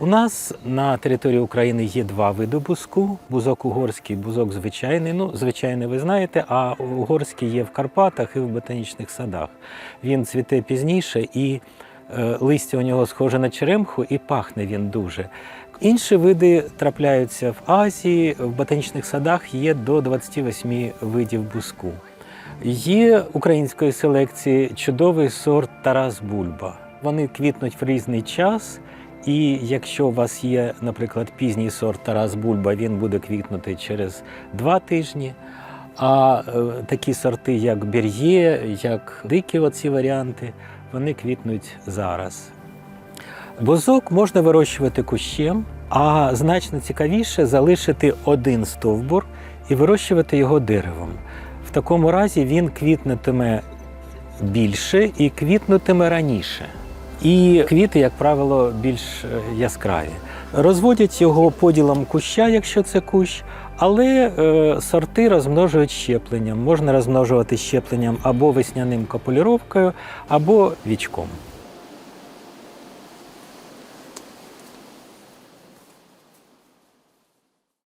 У нас на території України є два види бузку: бузок угорський, бузок звичайний. Ну, звичайний, ви знаєте, а угорський є в Карпатах і в ботанічних садах. Він цвіте пізніше і е, листя у нього схоже на черемху, і пахне він дуже. Інші види трапляються в Азії, в ботанічних садах є до 28 видів бузку. Є української селекції чудовий сорт Тарас Бульба. Вони квітнуть в різний час. І якщо у вас є, наприклад, пізній сорт Тарас Бульба, він буде квітнути через два тижні. А е, такі сорти, як Бір'є, як дикі оці варіанти, вони квітнуть зараз. Бузок можна вирощувати кущем, а значно цікавіше залишити один стовбур і вирощувати його деревом. В такому разі він квітнутиме більше і квітнутиме раніше. І квіти, як правило, більш е, яскраві. Розводять його поділом куща, якщо це кущ, але е, сорти розмножують щепленням. Можна розмножувати щепленням або весняним копулюровкою, або вічком.